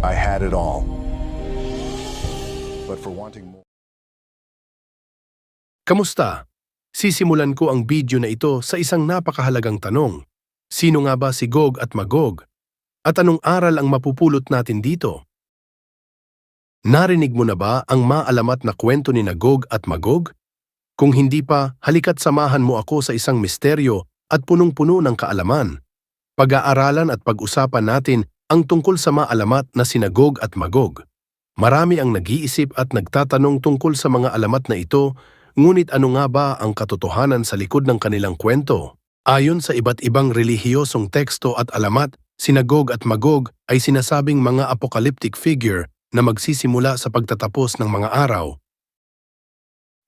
I had it all. But for wanting more. Kamusta? Sisimulan ko ang video na ito sa isang napakahalagang tanong. Sino nga ba si Gog at Magog? At anong aral ang mapupulot natin dito? Narinig mo na ba ang maalamat na kwento ni Nagog at Magog? Kung hindi pa, halika't samahan mo ako sa isang misteryo at punong-puno ng kaalaman. Pag-aaralan at pag-usapan natin ang tungkol sa maalamat na sinagog at Magog. Marami ang nag-iisip at nagtatanong tungkol sa mga alamat na ito Ngunit ano nga ba ang katotohanan sa likod ng kanilang kwento? Ayon sa iba't ibang relihiyosong teksto at alamat, sinagog at magog ay sinasabing mga apocalyptic figure na magsisimula sa pagtatapos ng mga araw.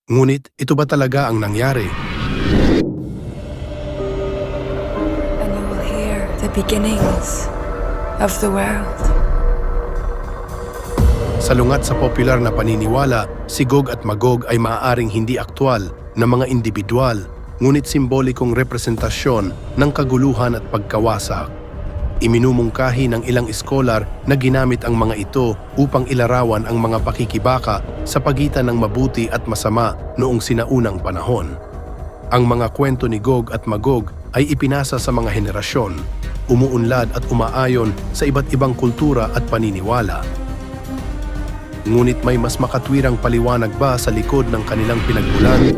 Ngunit ito ba talaga ang nangyari? and you will hear the beginnings of the world. Salungat sa popular na paniniwala, si Gog at Magog ay maaaring hindi aktwal na mga individual, ngunit simbolikong representasyon ng kaguluhan at pagkawasak. Iminumungkahi ng ilang iskolar na ginamit ang mga ito upang ilarawan ang mga pakikibaka sa pagitan ng mabuti at masama noong sinaunang panahon. Ang mga kwento ni Gog at Magog ay ipinasa sa mga henerasyon, umuunlad at umaayon sa iba't ibang kultura at paniniwala. Ngunit may mas makatwirang paliwanag ba sa likod ng kanilang pinagmulan?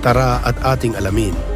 Tara at ating alamin.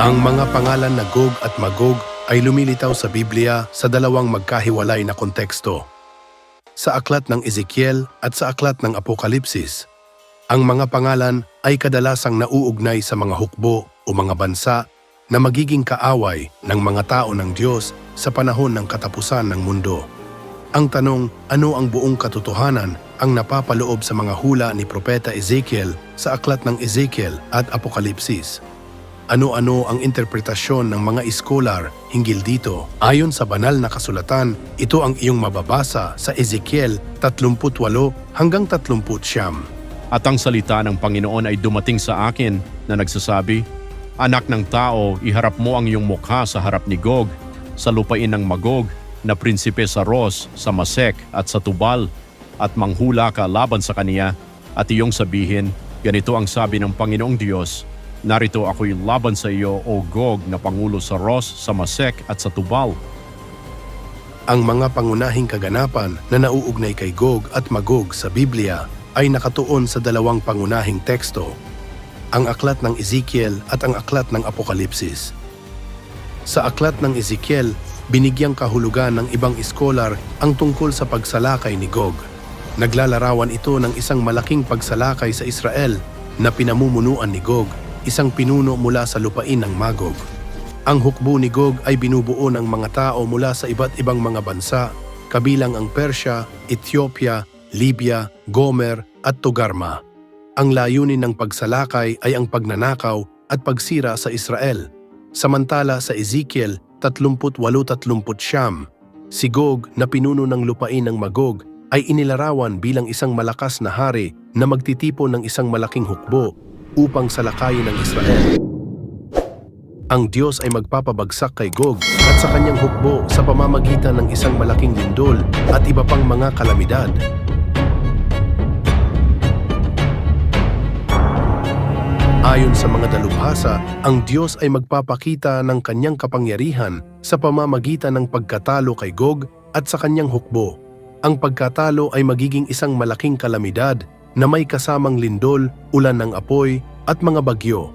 Ang mga pangalan na Gog at Magog ay lumilitaw sa Biblia sa dalawang magkahiwalay na konteksto. Sa aklat ng Ezekiel at sa aklat ng Apokalipsis. Ang mga pangalan ay kadalasang nauugnay sa mga hukbo o mga bansa na magiging kaaway ng mga tao ng Diyos sa panahon ng katapusan ng mundo. Ang tanong, ano ang buong katotohanan ang napapaloob sa mga hula ni Propeta Ezekiel sa aklat ng Ezekiel at Apokalipsis? Ano-ano ang interpretasyon ng mga iskolar hinggil dito. Ayon sa banal na kasulatan, ito ang iyong mababasa sa Ezekiel 38 hanggang 30 At ang salita ng Panginoon ay dumating sa akin na nagsasabi, Anak ng tao, iharap mo ang iyong mukha sa harap ni Gog, sa lupain ng Magog, na prinsipe sa Ros, sa Masek at sa Tubal, at manghula ka laban sa kaniya, at iyong sabihin, ganito ang sabi ng Panginoong Diyos, Narito ako'y laban sa iyo, O Gog, na pangulo sa Ros, sa Masek at sa Tubal. Ang mga pangunahing kaganapan na nauugnay kay Gog at Magog sa Biblia ay nakatuon sa dalawang pangunahing teksto, ang aklat ng Ezekiel at ang aklat ng Apokalipsis. Sa aklat ng Ezekiel, binigyang kahulugan ng ibang iskolar ang tungkol sa pagsalakay ni Gog. Naglalarawan ito ng isang malaking pagsalakay sa Israel na pinamumunuan ni Gog, isang pinuno mula sa lupain ng Magog. Ang hukbo ni Gog ay binubuo ng mga tao mula sa iba't ibang mga bansa, kabilang ang Persya, Ethiopia, Libya, Gomer at Togarma. Ang layunin ng pagsalakay ay ang pagnanakaw at pagsira sa Israel. Samantala sa Ezekiel 38-30 si Gog na pinuno ng lupain ng Magog ay inilarawan bilang isang malakas na hari na magtitipon ng isang malaking hukbo upang salakayin ng Israel. Ang Diyos ay magpapabagsak kay Gog at sa kanyang hukbo sa pamamagitan ng isang malaking lindol at iba pang mga kalamidad. Ayon sa mga dalubhasa, ang Diyos ay magpapakita ng kanyang kapangyarihan sa pamamagitan ng pagkatalo kay Gog at sa kanyang hukbo. Ang pagkatalo ay magiging isang malaking kalamidad na may kasamang lindol, ulan ng apoy at mga bagyo.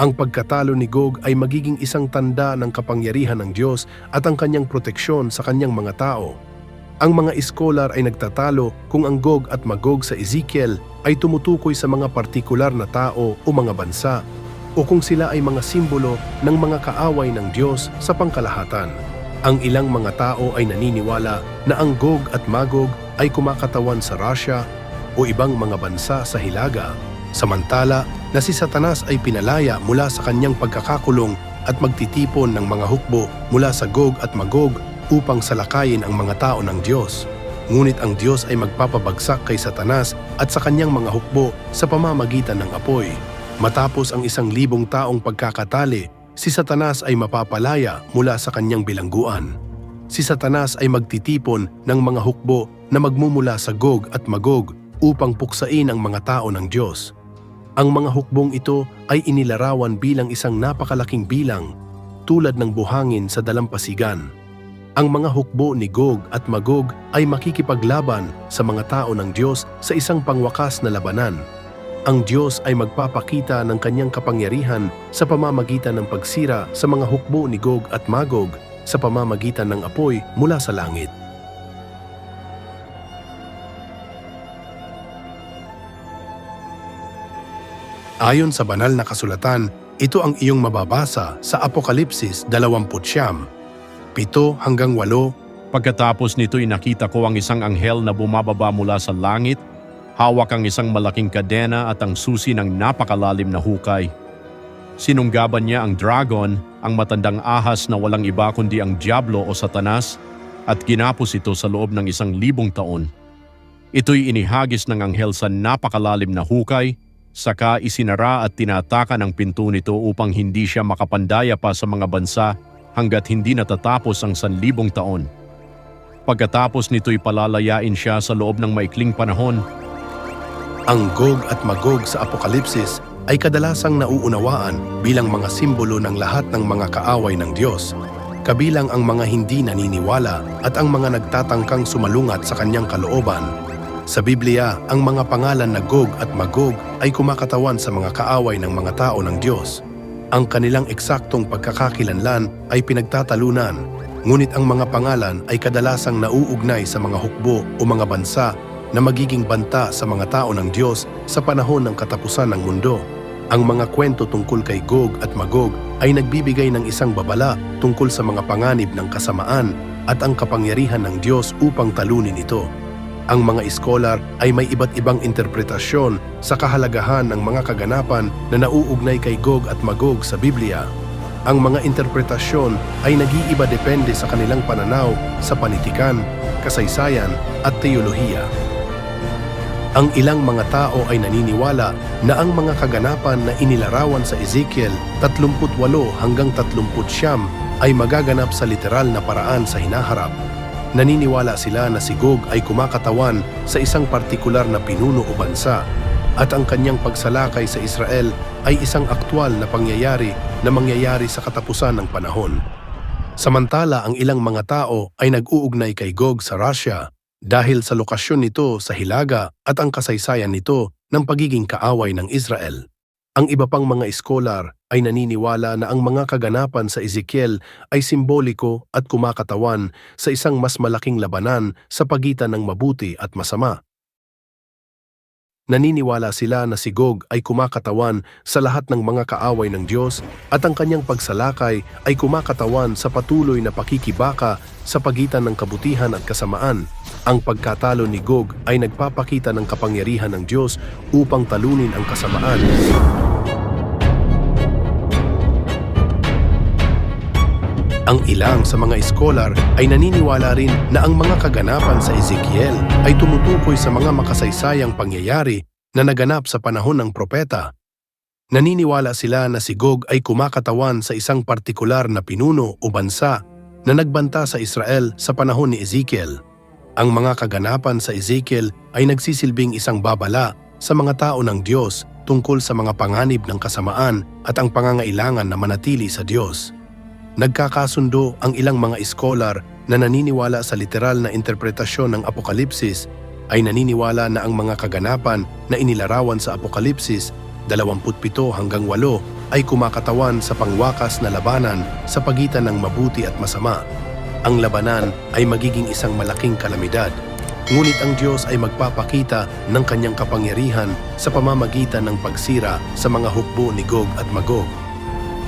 Ang pagkatalo ni Gog ay magiging isang tanda ng kapangyarihan ng Diyos at ang kanyang proteksyon sa kanyang mga tao. Ang mga iskolar ay nagtatalo kung ang Gog at Magog sa Ezekiel ay tumutukoy sa mga partikular na tao o mga bansa, o kung sila ay mga simbolo ng mga kaaway ng Diyos sa pangkalahatan. Ang ilang mga tao ay naniniwala na ang Gog at Magog ay kumakatawan sa Russia o ibang mga bansa sa Hilaga, samantala na si Satanas ay pinalaya mula sa kanyang pagkakakulong at magtitipon ng mga hukbo mula sa Gog at Magog upang salakayin ang mga tao ng Diyos. Ngunit ang Diyos ay magpapabagsak kay Satanas at sa kanyang mga hukbo sa pamamagitan ng apoy. Matapos ang isang libong taong pagkakatali, si Satanas ay mapapalaya mula sa kanyang bilangguan. Si Satanas ay magtitipon ng mga hukbo na magmumula sa Gog at Magog upang puksain ang mga tao ng Diyos. Ang mga hukbong ito ay inilarawan bilang isang napakalaking bilang tulad ng buhangin sa dalampasigan. Ang mga hukbo ni Gog at Magog ay makikipaglaban sa mga tao ng Diyos sa isang pangwakas na labanan. Ang Diyos ay magpapakita ng kanyang kapangyarihan sa pamamagitan ng pagsira sa mga hukbo ni Gog at Magog sa pamamagitan ng apoy mula sa langit. Ayon sa banal na kasulatan, ito ang iyong mababasa sa Apokalipsis 20, 7 hanggang 8 Pagkatapos nito'y nakita ko ang isang anghel na bumababa mula sa langit, hawak ang isang malaking kadena at ang susi ng napakalalim na hukay. Sinunggaban niya ang dragon, ang matandang ahas na walang iba kundi ang Diablo o Satanas, at ginapos ito sa loob ng isang libong taon. Ito'y inihagis ng anghel sa napakalalim na hukay, saka isinara at tinataka ng pinto nito upang hindi siya makapandaya pa sa mga bansa hanggat hindi natatapos ang sanlibong taon. Pagkatapos nito'y palalayain siya sa loob ng maikling panahon Ang Gog at Magog sa Apokalipsis ay kadalasang nauunawaan bilang mga simbolo ng lahat ng mga kaaway ng Diyos, kabilang ang mga hindi naniniwala at ang mga nagtatangkang sumalungat sa kanyang kalooban. Sa Biblia, ang mga pangalan na Gog at Magog ay kumakatawan sa mga kaaway ng mga tao ng Diyos. Ang kanilang eksaktong pagkakakilanlan ay pinagtatalunan, ngunit ang mga pangalan ay kadalasang nauugnay sa mga hukbo o mga bansa na magiging banta sa mga tao ng Diyos sa panahon ng katapusan ng mundo. Ang mga kwento tungkol kay Gog at Magog ay nagbibigay ng isang babala tungkol sa mga panganib ng kasamaan at ang kapangyarihan ng Diyos upang talunin ito. Ang mga iskolar ay may iba't ibang interpretasyon sa kahalagahan ng mga kaganapan na nauugnay kay Gog at Magog sa Biblia. Ang mga interpretasyon ay nag-iiba depende sa kanilang pananaw sa panitikan, kasaysayan at teolohiya. Ang ilang mga tao ay naniniwala na ang mga kaganapan na inilarawan sa Ezekiel 38 hanggang 39 ay magaganap sa literal na paraan sa hinaharap. Naniniwala sila na si Gog ay kumakatawan sa isang partikular na pinuno o bansa at ang kanyang pagsalakay sa Israel ay isang aktwal na pangyayari na mangyayari sa katapusan ng panahon. Samantala ang ilang mga tao ay nag-uugnay kay Gog sa Russia dahil sa lokasyon nito sa Hilaga at ang kasaysayan nito ng pagiging kaaway ng Israel. Ang iba pang mga iskolar ay naniniwala na ang mga kaganapan sa Ezekiel ay simboliko at kumakatawan sa isang mas malaking labanan sa pagitan ng mabuti at masama. Naniniwala sila na si Gog ay kumakatawan sa lahat ng mga kaaway ng Diyos at ang kanyang pagsalakay ay kumakatawan sa patuloy na pakikibaka sa pagitan ng kabutihan at kasamaan. Ang pagkatalo ni Gog ay nagpapakita ng kapangyarihan ng Diyos upang talunin ang kasamaan. Ang ilang sa mga iskolar ay naniniwala rin na ang mga kaganapan sa Ezekiel ay tumutukoy sa mga makasaysayang pangyayari na naganap sa panahon ng propeta. Naniniwala sila na si Gog ay kumakatawan sa isang partikular na pinuno o bansa na nagbanta sa Israel sa panahon ni Ezekiel. Ang mga kaganapan sa Ezekiel ay nagsisilbing isang babala sa mga tao ng Diyos tungkol sa mga panganib ng kasamaan at ang pangangailangan na manatili sa Diyos. Nagkakasundo ang ilang mga iskolar na naniniwala sa literal na interpretasyon ng Apokalipsis ay naniniwala na ang mga kaganapan na inilarawan sa Apokalipsis 27 hanggang 8 ay kumakatawan sa pangwakas na labanan sa pagitan ng mabuti at masama. Ang labanan ay magiging isang malaking kalamidad. ngunit ang Diyos ay magpapakita ng kanyang kapangyarihan sa pamamagitan ng pagsira sa mga hukbo ni Gog at Magog.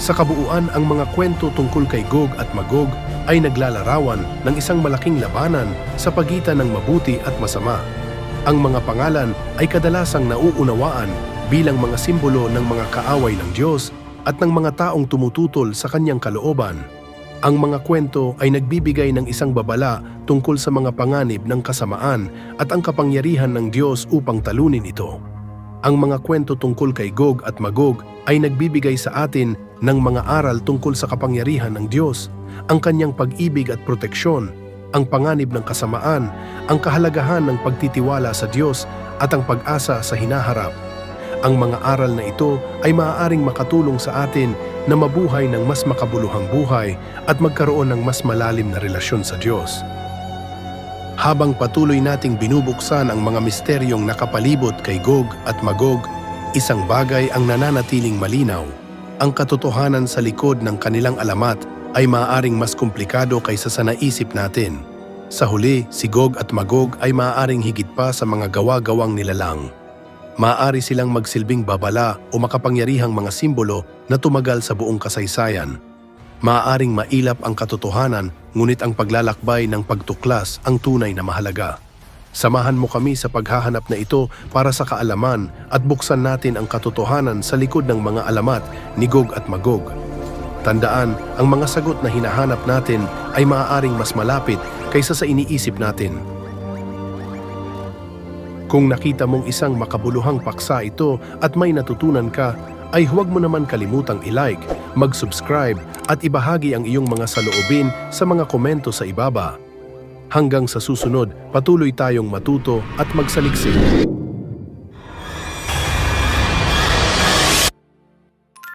Sa kabuuan, ang mga kwento tungkol kay Gog at Magog ay naglalarawan ng isang malaking labanan sa pagitan ng mabuti at masama. Ang mga pangalan ay kadalasang nauunawaan bilang mga simbolo ng mga kaaway ng Diyos at ng mga taong tumututol sa kanyang kalooban. Ang mga kwento ay nagbibigay ng isang babala tungkol sa mga panganib ng kasamaan at ang kapangyarihan ng Diyos upang talunin ito. Ang mga kwento tungkol kay Gog at Magog ay nagbibigay sa atin ng mga aral tungkol sa kapangyarihan ng Diyos, ang kanyang pag-ibig at proteksyon, ang panganib ng kasamaan, ang kahalagahan ng pagtitiwala sa Diyos at ang pag-asa sa hinaharap. Ang mga aral na ito ay maaaring makatulong sa atin na mabuhay ng mas makabuluhang buhay at magkaroon ng mas malalim na relasyon sa Diyos. Habang patuloy nating binubuksan ang mga misteryong nakapalibot kay Gog at Magog, isang bagay ang nananatiling malinaw. Ang katotohanan sa likod ng kanilang alamat ay maaaring mas komplikado kaysa sa naisip natin. Sa huli, si Gog at Magog ay maaaring higit pa sa mga gawa-gawang nilalang. Maaari silang magsilbing babala o makapangyarihang mga simbolo na tumagal sa buong kasaysayan. Maaaring mailap ang katotohanan, ngunit ang paglalakbay ng pagtuklas ang tunay na mahalaga. Samahan mo kami sa paghahanap na ito para sa kaalaman at buksan natin ang katotohanan sa likod ng mga alamat ni Gog at Magog. Tandaan, ang mga sagot na hinahanap natin ay maaaring mas malapit kaysa sa iniisip natin. Kung nakita mong isang makabuluhang paksa ito at may natutunan ka, ay huwag mo naman kalimutang i-like, mag-subscribe at ibahagi ang iyong mga saloobin sa mga komento sa ibaba. Hanggang sa susunod, patuloy tayong matuto at magsaliksik.